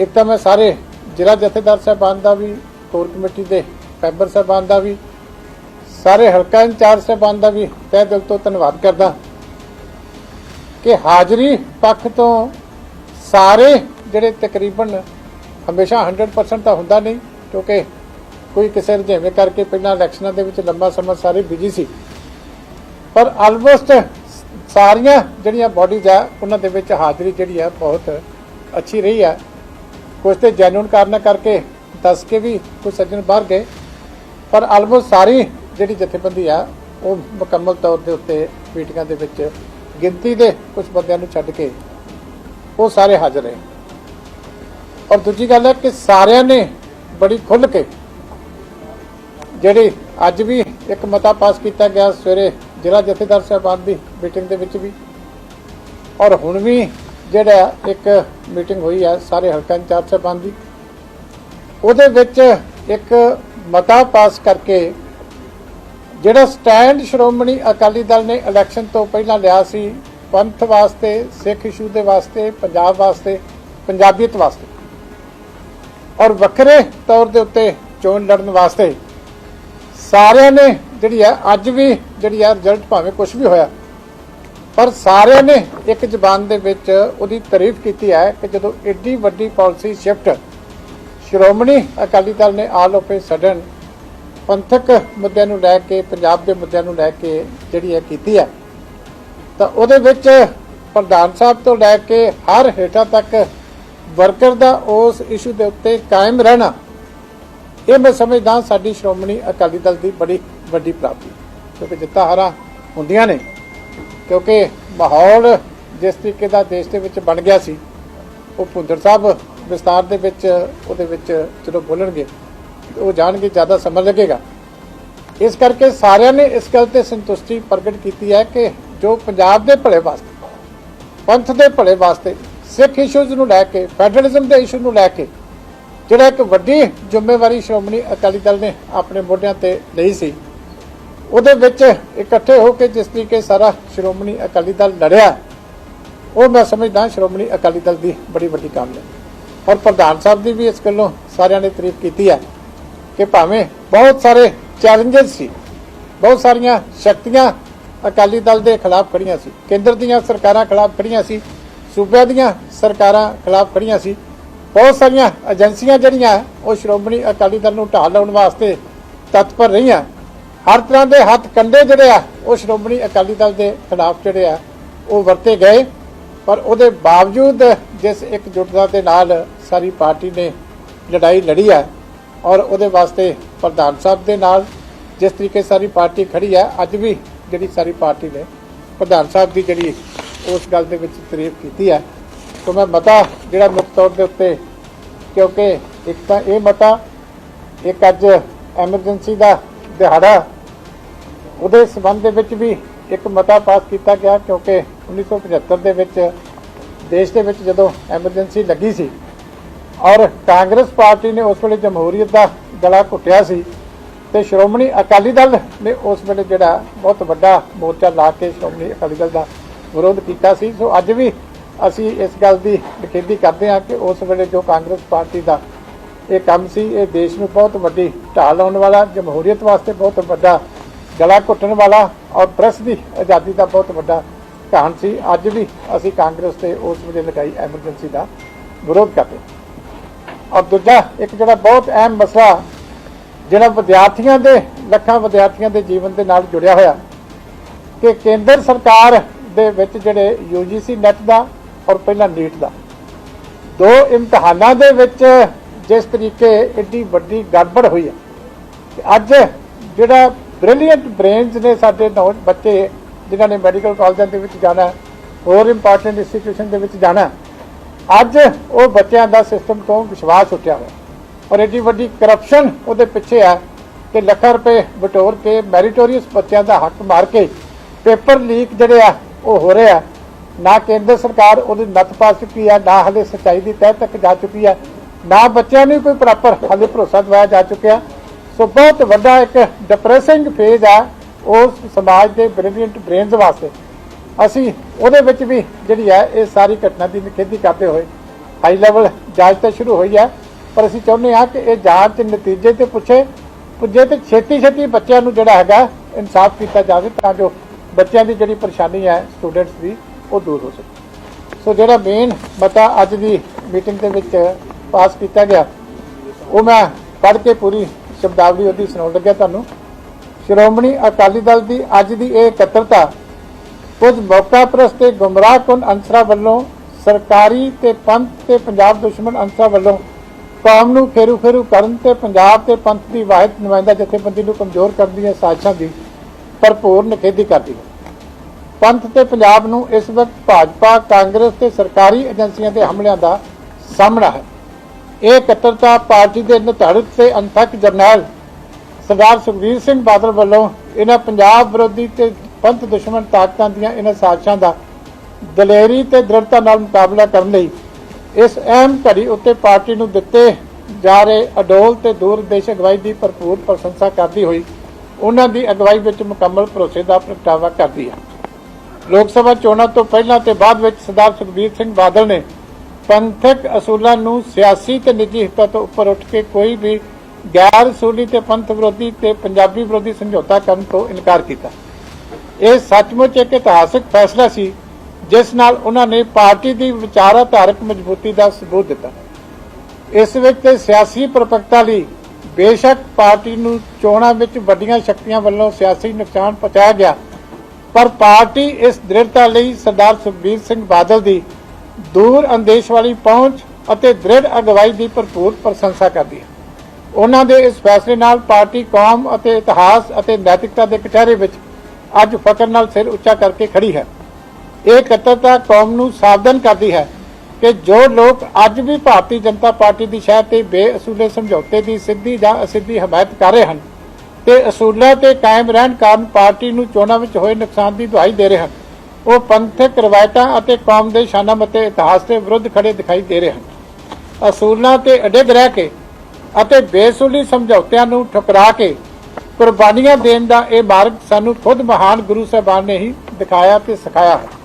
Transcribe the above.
ਇੱਕ ਤਾਂ ਮੈਂ ਸਾਰੇ ਜ਼ਿਲ੍ਹਾ ਜਥੇਦਾਰ ਸਾਹਿਬਾਨ ਦਾ ਵੀ, ਕੋਰ ਕਮੇਟੀ ਦੇ ਮੈਂਬਰ ਸਾਹਿਬਾਨ ਦਾ ਵੀ, ਸਾਰੇ ਹਲਕਾ ਇੰਚਾਰਜ ਸਾਹਿਬਾਨ ਦਾ ਵੀ ਤਹਿ ਦਿਲ ਤੋਂ ਧੰਨਵਾਦ ਕਰਦਾ ਕਿ ਹਾਜ਼ਰੀ ਪੱਖ ਤੋਂ ਸਾਰੇ ਜਿਹੜੇ ਤਕਰੀਬਨ ਹਮੇਸ਼ਾ 100% ਤਾਂ ਹੁੰਦਾ ਨਹੀਂ, ਕਿਉਂਕਿ ਕੋਈ ਕਿਸੇ ਰੁਝੇਵੇਂ ਕਰਕੇ ਪਹਿਲਾਂ ਇਲੈਕਸ਼ਨਾਂ ਦੇ ਵਿੱਚ ਲੰਬਾ ਸਮਾਂ ਸਾਰੇ ਬਿਜ਼ੀ ਸੀ। ਪਰ ਆਲਮੋਸਟ ਸਾਰੀਆਂ ਜਿਹੜੀਆਂ ਬਾਡੀਜ਼ ਆ, ਉਹਨਾਂ ਦੇ ਵਿੱਚ ਹਾਜ਼ਰੀ ਜਿਹੜੀ ਆ ਬਹੁਤ ਅੱਛੀ ਰਹੀ ਆ। ਕੁਝ ਤੇ ਜੈਨੂਨ ਕਾਰਨ ਕਰਕੇ ਦੱਸ ਕੇ ਵੀ ਕੁਝ ਸੱਜਣ ਬਾਹਰ ਗਏ। ਪਰ ਆਲਮੋਸਟ ਸਾਰੀ ਜਿਹੜੀ ਜਥੇਬੰਦੀ ਆ, ਉਹ ਮੁਕੰਮਲ ਤੌਰ ਦੇ ਉੱਤੇ ਮੀਟਿੰਗਾਂ ਦੇ ਵਿੱਚ ਗਿਣਤੀ ਦੇ ਕੁਝ ਬੰਦਿਆਂ ਨੂੰ ਛੱਡ ਕੇ ਉਹ ਸਾਰੇ ਹਾਜ਼ਰ ਰਹੇ। ਔਰ ਦੂਜੀ ਗੱਲ ਹੈ ਕਿ ਸਾਰਿਆਂ ਨੇ ਬੜੀ ਖੁੱਲ ਕੇ ਜਿਹੜੀ ਅੱਜ ਵੀ ਇੱਕ ਮਤਾ ਪਾਸ ਕੀਤਾ ਗਿਆ ਸਵੇਰੇ ਜ਼ਿਲ੍ਹਾ ਜਥੇਦਾਰ ਸਾਹਿਬਾਨ ਦੀ ਮੀਟਿੰਗ ਦੇ ਵਿੱਚ ਵੀ। ਔਰ ਹੁਣ ਵੀ ਜਿਹੜਾ ਇੱਕ ਮੀਟਿੰਗ ਹੋਈ ਹੈ ਸਾਰੇ ਹਲਕਾ ਇੰਚਾਰਜ ਸਾਹਿਬਾਨ ਦੀ, ਉਹਦੇ ਵਿੱਚ ਇੱਕ ਮਤਾ ਪਾਸ ਕਰਕੇ ਜਿਹੜਾ ਸਟੈਂਡ ਸ਼੍ਰੋਮਣੀ ਅਕਾਲੀ ਦਲ ਨੇ ਇਲੈਕਸ਼ਨ ਤੋਂ ਪਹਿਲਾਂ ਲਿਆ ਸੀ, ਪੰਥ ਵਾਸਤੇ, ਸਿੱਖ ਇਸ਼ੂ ਦੇ ਵਾਸਤੇ, ਪੰਜਾਬ ਵਾਸਤੇ, ਪੰਜਾਬੀਅਤ ਵਾਸਤੇ, ਔਰ ਵੱਖਰੇ ਤੌਰ ਦੇ ਉੱਤੇ ਚੋਣ ਲੜਨ ਵਾਸਤੇ ਸਾਰਿਆਂ ਨੇ ਜਿਹੜੀ ਹੈ ਅੱਜ ਵੀ ਜਿਹੜੀ ਹੈ ਰਿਜ਼ਲਟ ਭਾਵੇਂ ਕੁਝ ਵੀ ਹੋਇਆ ਪਰ ਸਾਰਿਆਂ ਨੇ ਇੱਕ ਜ਼ਬਾਨ ਦੇ ਵਿੱਚ ਉਹਦੀ ਤਾਰੀਫ ਕੀਤੀ ਹੈ ਕਿ ਜਦੋਂ ਏਡੀ ਵੱਡੀ ਪਾਲਿਸੀ ਸ਼ਿਫਟ, ਸ਼੍ਰੋਮਣੀ ਅਕਾਲੀ ਦਲ ਨੇ ਆਲ ਆਫ ਏ ਸਡਨ ਪੰਥਕ ਮੁੱਦਿਆਂ ਨੂੰ ਲੈ ਕੇ, ਪੰਜਾਬ ਦੇ ਮੁੱਦਿਆਂ ਨੂੰ ਲੈ ਕੇ ਜਿਹੜੀ ਹੈ ਕੀਤੀ ਹੈ, ਤਾਂ ਉਹਦੇ ਵਿੱਚ ਪ੍ਰਧਾਨ ਸਾਹਿਬ ਤੋਂ ਲੈ ਕੇ ਹਰ ਹੇਠਾਂ ਤੱਕ ਵਰਕਰ ਦਾ ਉਸ ਇਸ਼ੂ ਦੇ ਉੱਤੇ ਕਾਇਮ ਰਹਿਣਾ, ਇਹ ਮੈਂ ਸਮਝਦਾ ਸਾਡੀ ਸ਼੍ਰੋਮਣੀ ਅਕਾਲੀ ਦਲ ਦੀ ਬੜੀ ਵੱਡੀ ਪ੍ਰਾਪਤੀ ਕਿਉਂਕਿ ਜਿੱਤਾ ਹਾਰਾਂ ਹੁੰਦੀਆਂ ਨੇ। ਕਿਉਂਕਿ ਮਾਹੌਲ ਜਿਸ ਤਰੀਕੇ ਦਾ ਦੇਸ਼ ਦੇ ਵਿੱਚ ਬਣ ਗਿਆ ਸੀ, ਉਹ ਭੁੰਦਰ ਸਾਹਿਬ ਵਿਸਤਾਰ ਦੇ ਵਿੱਚ, ਉਹਦੇ ਵਿੱਚ ਜਦੋਂ ਬੋਲਣਗੇ ਉਹ ਜਾਣਗੇ, ਜ਼ਿਆਦਾ ਸਮਾਂ ਲੱਗੇਗਾ। ਇਸ ਕਰਕੇ ਸਾਰਿਆਂ ਨੇ ਇਸ ਗੱਲ ਤੇ ਸੰਤੁਸ਼ਟੀ ਪ੍ਰਗਟ ਕੀਤੀ ਹੈ ਕਿ ਜੋ ਪੰਜਾਬ ਦੇ ਭਲੇ ਵਾਸਤੇ, ਪੰਥ ਦੇ ਭਲੇ ਵਾਸਤੇ, ਸਿੱਖ ਇਸ਼ੂਜ਼ ਨੂੰ ਲੈ ਕੇ ਫੈਡਰਲਿਜ਼ਮ ਦੇ ਇਸ਼ੂ ਨੂੰ ਲੈ ਕੇ, ਜਿਹੜਾ ਇੱਕ ਵੱਡੀ ਜ਼ਿੰਮੇਵਾਰੀ ਸ਼੍ਰੋਮਣੀ ਅਕਾਲੀ ਦਲ ਨੇ ਆਪਣੇ ਮੋਢਿਆਂ ਤੇ ਲਈ ਸੀ ਉਹਦੇ ਵਿੱਚ ਇਕੱਠੇ ਹੋ ਕੇ ਜਿਸ ਤਰੀਕੇ ਸਾਰਾ ਸ਼੍ਰੋਮਣੀ ਅਕਾਲੀ ਦਲ ਲੜਿਆ, ਉਹ ਮੈਂ ਸਮਝਦਾ ਸ਼੍ਰੋਮਣੀ ਅਕਾਲੀ ਦਲ ਦੀ ਬੜੀ ਵੱਡੀ ਕਾਮਯਾਬੀ ਔਰ ਪ੍ਰਧਾਨ ਸਾਹਿਬ ਦੀ ਵੀ ਇਸ ਗੱਲੋਂ ਸਾਰਿਆਂ ਨੇ ਤਾਰੀਫ ਕੀਤੀ ਹੈ ਕਿ ਭਾਵੇਂ ਬਹੁਤ ਸਾਰੇ ਚੈਲੰਜਸ ਸੀ, ਬਹੁਤ ਸਾਰੀਆਂ ਸ਼ਕਤੀਆਂ ਅਕਾਲੀ ਦਲ ਦੇ ਖਿਲਾਫ ਖੜੀਆਂ ਸੀ, ਕੇਂਦਰ ਦੀਆਂ ਸਰਕਾਰਾਂ ਖਿਲਾਫ ਖੜੀਆਂ ਸੀ, ਸੂਬਿਆਂ ਦੀਆਂ ਸਰਕਾਰਾਂ ਖਿਲਾਫ ਖੜੀਆਂ ਸੀ, ਬਹੁਤ ਸਾਰੀਆਂ ਏਜੰਸੀਆਂ ਜਿਹੜੀਆਂ ਉਹ ਸ਼੍ਰੋਮਣੀ ਅਕਾਲੀ ਦਲ ਨੂੰ ਢਾਹ ਲਾਉਣ ਵਾਸਤੇ ਤਤਪਰ ਰਹੀਆਂ। ਹਰ ਤਰ੍ਹਾਂ ਦੇ ਹੱਥ ਕੰਡੇ ਜਿਹੜੇ ਆ, ਉਹ ਸ਼੍ਰੋਮਣੀ ਅਕਾਲੀ ਦਲ ਦੇ ਖਿਲਾਫ ਜਿਹੜੇ ਆ, ਉਹ ਵਰਤੇ ਗਏ। ਪਰ ਉਹਦੇ ਬਾਵਜੂਦ ਜਿਸ ਇੱਕ ਇਕਜੁੱਟਤਾ ਦੇ ਨਾਲ ਸਾਰੀ ਪਾਰਟੀ ਨੇ ਲੜਾਈ ਲੜੀ ਹੈ ਔਰ ਉਹਦੇ ਵਾਸਤੇ ਪ੍ਰਧਾਨ ਸਾਹਿਬ ਦੇ ਨਾਲ ਜਿਸ ਤਰੀਕੇ ਸਾਰੀ ਪਾਰਟੀ ਖੜੀ ਹੈ ਅੱਜ ਵੀ ਜਿਹੜੀ ਸਾਰੀ ਪਾਰਟੀ ਨੇ ਪ੍ਰਧਾਨ ਸਾਹਿਬ ਦੀ ਜਿਹੜੀ ਉਸ ਗੱਲ ਦੇ ਵਿੱਚ ਤਾਰੀਫ ਕੀਤੀ ਹੈ ਸੋ ਮੈਂ ਮਤਾ ਜਿਹੜਾ ਮੁੱਖ ਤੌਰ ਦੇ ਉੱਤੇ, ਕਿਉਂਕਿ ਇੱਕ ਤਾਂ ਇਹ ਮਤਾ, ਇੱਕ ਅੱਜ ਐਮਰਜੈਂਸੀ ਦਾ ਦਿਹਾੜਾ। ਉਹਦੇ ਸਬੰਧ ਦੇ ਵਿੱਚ ਵੀ ਇੱਕ ਮਤਾ ਪਾਸ ਕੀਤਾ ਗਿਆ ਕਿਉਂਕਿ 1975 ਦੇ ਵਿੱਚ ਦੇਸ਼ ਦੇ ਵਿੱਚ ਜਦੋਂ ਐਮਰਜੈਂਸੀ ਲੱਗੀ ਸੀ ਔਰ ਕਾਂਗਰਸ ਪਾਰਟੀ ਨੇ ਉਸ ਵੇਲੇ ਜਮਹੂਰੀਅਤ ਦਾ ਗਲਾ ਘੁੱਟਿਆ ਸੀ ਤੇ ਸ਼੍ਰੋਮਣੀ ਅਕਾਲੀ ਦਲ ਨੇ ਉਸ ਵੇਲੇ ਜਿਹੜਾ ਬਹੁਤ ਵੱਡਾ ਮੋਰਚਾ ਲਾ ਕੇ ਸ਼੍ਰੋਮਣੀ ਅਕਾਲੀ ਦਲ ਦਾ ਵਿਰੋਧ ਕੀਤਾ ਸੀ। ਸੋ ਅੱਜ ਵੀ ਅਸੀਂ ਇਸ ਗੱਲ ਦੀ ਨਿਖੇਧੀ ਕਰਦੇ ਹਾਂ ਕਿ ਉਸ ਵੇਲੇ ਜੋ ਕਾਂਗਰਸ ਪਾਰਟੀ ਦਾ ਇਹ ਕੰਮ ਸੀ, ਇਹ ਦੇਸ਼ ਨੂੰ ਬਹੁਤ ਵੱਡੀ ਢਾਲ ਲਾਉਣ ਵਾਲਾ, ਜਮਹੂਰੀਅਤ ਵਾਸਤੇ ਬਹੁਤ ਵੱਡਾ ਗਲਾ ਘੁੱਟਣ ਵਾਲਾ ਔਰ ਪ੍ਰੈਸ ਦੀ ਆਜ਼ਾਦੀ ਦਾ ਬਹੁਤ ਵੱਡਾ ਕਹਾਣ ਸੀ। ਅੱਜ ਵੀ ਅਸੀਂ ਕਾਂਗਰਸ ਤੇ ਉਸ ਵੇਲੇ ਲਗਾਈ ਐਮਰਜੈਂਸੀ ਦਾ ਵਿਰੋਧ ਕਰਦੇ ਔਰ ਦੂਜਾ, ਇੱਕ ਜਿਹੜਾ ਬਹੁਤ ਅਹਿਮ ਮਸਲਾ ਜਿਹੜਾ ਵਿਦਿਆਰਥੀਆਂ ਦੇ, ਲੱਖਾਂ ਵਿਦਿਆਰਥੀਆਂ ਦੇ ਜੀਵਨ ਦੇ ਨਾਲ ਜੁੜਿਆ ਹੋਇਆ, ਕਿ ਕੇਂਦਰ ਸਰਕਾਰ ਦੇ ਵਿੱਚ ਜਿਹੜੇ UGC ਨੈਟ ਦਾ ਔਰ ਪਹਿਲਾਂ ਨੀਟ ਦਾ, ਦੋ ਇਮਤਿਹਾਨਾਂ ਦੇ ਵਿੱਚ ਜਿਸ ਤਰੀਕੇ ਏਡੀ ਵੱਡੀ ਗੜਬੜ ਹੋਈ ਹੈ ਤੇ ਅੱਜ ਜਿਹੜਾ ਬ੍ਰਿਲੀਅੰਟ ਬ੍ਰੇਨਸ ਨੇ ਸਾਡੇ ਨੌ, ਬੱਚੇ ਜਿਨ੍ਹਾਂ ਨੇ ਮੈਡੀਕਲ ਕਾਲਜਾਂ ਦੇ ਵਿੱਚ ਜਾਣਾ, ਹੋਰ ਇੰਪੋਰਟੈਂਟ ਇੰਸਟੀਟਿਊਸ਼ਨ ਦੇ ਵਿੱਚ ਜਾਣਾ, ਅੱਜ ਉਹ ਬੱਚਿਆਂ ਦਾ ਸਿਸਟਮ ਤੋਂ ਵਿਸ਼ਵਾਸ ਉੱਠਿਆ ਹੋਇਆ। ਔਰ ਐਡੀ ਵੱਡੀ ਕਰਪਸ਼ਨ ਉਹਦੇ ਪਿੱਛੇ ਆ ਕਿ ਲੱਖਾਂ ਰੁਪਏ ਬਟੋਰ ਕੇ ਮੈਰੀਟੋਰੀਅਸ ਬੱਚਿਆਂ ਦਾ ਹੱਕ ਮਾਰ ਕੇ ਪੇਪਰ ਲੀਕ ਜਿਹੜੇ ਆ, ਉਹ ਹੋ ਰਹੇ ਆ। ਨਾ ਕੇਂਦਰ ਸਰਕਾਰ ਉਹਦੀ ਨੱਥ ਪਾ ਚੁੱਕੀ ਆ, ਨਾ ਹਲੇ ਸੱਚਾਈ ਦੀ ਤਹਿ ਤੱਕ ਜਾ ਚੁੱਕੀ ਹੈ ਨਾ ਬੱਚਿਆਂ ਨੂੰ ਕੋਈ ਪ੍ਰੋਪਰ ਹਾਲੇ ਭਰੋਸਾ ਦਿਵਾਇਆ ਜਾ ਚੁੱਕਿਆ। ਸੋ ਬਹੁਤ ਵੱਡਾ ਇੱਕ ਡਿਪਰੈਸਿੰਗ ਫੇਜ਼ ਆ ਉਸ ਸਮਾਜ ਦੇ ਬ੍ਰਿਲੀਅੰਟ ਬ੍ਰੇਨਸ ਵਾਸਤੇ। ਅਸੀਂ ਉਹਦੇ ਵਿੱਚ ਵੀ ਜਿਹੜੀ ਹੈ, ਇਹ ਸਾਰੀ ਘਟਨਾ ਦੀ ਨਿਖੇਧੀ ਕਰਦੇ ਹੋਏ ਹਾਈ ਲੈਵਲ ਜਾਂਚ ਤਾਂ ਸ਼ੁਰੂ ਹੋਈ ਹੈ, ਪਰ ਅਸੀਂ ਚਾਹੁੰਦੇ ਹਾਂ ਕਿ ਇਹ ਜਾਂਚ ਨਤੀਜੇ ਤੇ ਪੁੱਛੇ। ਪੁੱਜੇ ਤੇ ਛੇਤੀ ਛੇਤੀ ਬੱਚਿਆਂ ਨੂੰ ਜਿਹੜਾ ਹੈਗਾ ਇਨਸਾਫ ਕੀਤਾ ਜਾਵੇ ਤਾਂ ਜੋ ਬੱਚਿਆਂ ਦੀ ਜਿਹੜੀ ਪਰੇਸ਼ਾਨੀ ਹੈ ਸਟੂਡੈਂਟਸ ਦੀ, ਉਹ ਦੂਰ ਹੋ ਸਕੇ। ਸੋ ਜਿਹੜਾ ਮੇਨ ਮਤਾ ਅੱਜ ਦੀ ਮੀਟਿੰਗ ਦੇ ਵਿੱਚ ਪਾਸ ਕੀਤਾ ਗਿਆ। ਉਹ ਮੈਂ ਪੜ੍ਹ ਕੇ ਪੂਰੀ ਸ਼ਬਦਾਵਲੀ ਉਹਦੀ ਸੁਣਾਉਣ ਲੱਗਿਆ ਤੁਹਾਨੂੰ। ਸ਼੍ਰੋਮਣੀ ਅਕਾਲੀ ਦਲ ਦੀ ਅੱਜ ਦੀ ਇਹ ਇਕੱਤਰਤਾ ਕੁਝ ਮੌਕਾ ਪ੍ਰਸਤ ਗੁੰਮਰਾਹਕੁਨ ਅੰਸਰਾਂ ਵੱਲੋਂ ਸਰਕਾਰੀ ਤੇ ਪੰਥ ਤੇ ਪੰਜਾਬ ਦੁਸ਼ਮਣ ਅੰਸਰਾਂ ਵੱਲੋਂ ਕੌਮ ਨੂੰ ਫੇਰੂ ਫੇਰੂ ਕਰਨ ਤੇ ਪੰਜਾਬ ਤੇ ਪੰਥ ਦੀ ਵਾਹਿਦ ਨੁਮਾਇੰਦਾ ਜਥੇਬੰਦੀ ਨੂੰ ਕਮਜ਼ੋਰ ਕਰਨ ਦੀਆਂ ਸਾਜ਼ਿਸ਼ਾਂ ਦੀ ਭਰਪੂਰ ਨਿਖੇਧੀ ਕਰਦੀ ਹੈ। ਪੰਥ ਤੇ ਪੰਜਾਬ ਨੂੰ ਇਸ ਵਕਤ ਭਾਜਪਾ, ਕਾਂਗਰਸ ਤੇ ਸਰਕਾਰੀ ਏਜੰਸੀਆਂ ਦੇ ਹਮਲਿਆਂ ਦਾ ਸਾਹਮਣਾ ਹੈ। ਇਹ ਇਕੱਤਰਤਾ ਪਾਰਟੀ ਦੇ ਨਿਧੜਕ ਤੇ ਅਨਥਕ ਜਰਨੈਲ ਸਰਦਾਰ ਸੁਖਬੀਰ ਸਿੰਘ ਬਾਦਲ ਵੱਲੋਂ ਇਹਨਾਂ ਪੰਜਾਬ ਵਿਰੋਧੀ ਤੇ ਪੰਥ ਦੁਸ਼ਮਣ ਤਾਕਤਾਂ ਦੀਆਂ ਇਹਨਾਂ ਸਾਜ਼ਿਸ਼ਾਂ ਦਾ ਦਲੇਰੀ ਤੇ ਦ੍ਰਿੜਤਾ ਨਾਲ ਮੁਕਾਬਲਾ ਕਰਨ ਲਈ ਇਸ ਅਹਿਮ ਘੜੀ ਉੱਤੇ ਪਾਰਟੀ ਨੂੰ ਦਿੱਤੇ ਜਾ ਰਹੇ ਅਡੋਲ ਤੇ ਦੂਰਦੇਸ਼ ਅਗਵਾਈ ਦੀ ਭਰਪੂਰ ਪ੍ਰਸ਼ੰਸਾ ਕਰਦੀ ਹੋਈ ਉਹਨਾਂ ਦੀ ਅਗਵਾਈ ਵਿੱਚ ਮੁਕੰਮਲ ਭਰੋਸੇ ਦਾ ਪ੍ਰਗਟਾਵਾ ਕਰਦੀ ਹੈ। ਲੋਕ ਸਭਾ ਚੋਣਾਂ ਤੋਂ ਪਹਿਲਾਂ ਤੇ ਬਾਅਦ ਵਿੱਚ ਸਰਦਾਰ ਸੁਖਬੀਰ ਸਿੰਘ ਬਾਦਲ ਨੇ ਪੰਥਕ ਅਸੂਲਾਂ ਨੂੰ ਸਿਆਸੀ ਤੇ ਨਿੱਜੀ ਹਿੱਤਾਂ ਤੋਂ ਉੱਪਰ ਉੱਠ ਕੇ ਕੋਈ ਵੀ ਗੈਰ ਅਸੂਲੀ ਤੇ ਪੰਥ ਵਿਰੋਧੀ ਤੇ ਪੰਜਾਬੀ ਵਿਰੋਧੀ ਸਮਝੌਤਾ ਕਰਨ ਤੋਂ ਇਨਕਾਰ ਕੀਤਾ। ਇਹ ਸੱਚਮੁੱਚ ਇੱਕ ਇਤਿਹਾਸਕ ਫੈਸਲਾ ਸੀ, ਜਿਸ ਨਾਲ ਉਹਨਾਂ ਨੇ ਪਾਰਟੀ ਦੀ ਵਿਚਾਰਧਾਰਕ ਮਜ਼ਬੂਤੀ ਦਾ ਸਬੂਤ ਦਿੱਤਾ। ਇਸ ਵਿੱਚ ਸਿਆਸੀ ਪ੍ਰਪੱਕਤਾ ਲਈ ਬੇਸ਼ੱਕ ਪਾਰਟੀ ਨੂੰ ਚੋਣਾਂ ਵਿੱਚ ਵੱਡੀਆਂ ਸ਼ਕਤੀਆਂ ਵੱਲੋਂ ਸਿਆਸੀ ਨੁਕਸਾਨ ਪਹੁੰਚਾਇਆ ਗਿਆ, ਪਰ ਪਾਰਟੀ ਇਸ ਦ੍ਰਿੜਤਾ ਲਈ ਸਰਦਾਰ ਸੁਖਬੀਰ ਸਿੰਘ ਬਾਦਲ ਦੀ ਦੂਰ ਅੰਦੇਸ਼ ਵਾਲੀ ਪਹੁੰਚ ਅਤੇ ਦ੍ਰਿੜ ਅਗਵਾਈ ਦੀ ਭਰਪੂਰ ਪ੍ਰਸ਼ੰਸਾ ਕਰਦੀ ਹੈ। ਉਹਨਾਂ ਦੇ ਇਸ ਫੈਸਲੇ ਨਾਲ ਪਾਰਟੀ, ਕੌਮ ਅਤੇ ਇਤਿਹਾਸ ਅਤੇ ਨੈਤਿਕਤਾ ਦੇ ਕਚਹਿਰੇ ਵਿੱਚ ਅੱਜ ਫਕਰ ਨਾਲ ਸਿਰ ਉੱਚਾ ਕਰਕੇ ਖੜੀ ਹੈ। ਇਹ ਇਕੱਤਰਤਾ ਕੌਮ ਨੂੰ ਸਾਵਧਾਨ ਕਰਦੀ ਹੈ ਕਿ ਜੋ ਲੋਕ ਅੱਜ ਵੀ ਭਾਰਤੀ ਜਨਤਾ ਪਾਰਟੀ ਦੀ ਸ਼ਹਿਰ ਤੇ ਬੇਅਸੂਲੇ ਸਮਝੌਤੇ ਦੀ ਸਿੱਧੀ ਜਾਂ ਅਸਿੱਧੀ ਹਮਾਇਤ ਕਰ ਰਹੇ ਹਨ ਤੇ ਅਸੂਲਾਂ ਤੇ ਕਾਇਮ ਰਹਿਣ ਕਾਰਨ ਪਾਰਟੀ ਨੂੰ ਚੋਣਾਂ ਵਿੱਚ ਹੋਏ ਨੁਕਸਾਨ ਦੀ ਦੁਹਾਈ ਦੇ ਰਹੇ ਹਨ। ਉਹ ਪੰਥਕ ਰਵਾਇਤਾਂ ਅਤੇ ਕੌਮ ਦੇ ਸ਼ਾਨਾਂ ਅਤੇ ਇਤਿਹਾਸ ਦੇ ਵਿਰੁੱਧ ਖੜੇ ਦਿਖਾਈ ਦੇ ਰਹੇ ਹਨ। ਅਸੂਲਾਂ ਤੇ ਅਡਿੱਗ ਰਹਿ ਕੇ ਅਤੇ ਬੇਸੁਲੀ ਸਮਝੌਤਿਆਂ ਨੂੰ ਠੁਕਰਾ ਕੇ ਕੁਰਬਾਨੀਆਂ ਦੇਣ ਦਾ ਇਹ ਮਾਰਗ ਸਾਨੂੰ ਖੁਦ ਮਹਾਨ ਗੁਰੂ ਸਾਹਿਬਾਨ ਨੇ ਹੀ ਦਿਖਾਇਆ ਤੇ ਸਿਖਾਇਆ ਹੈ।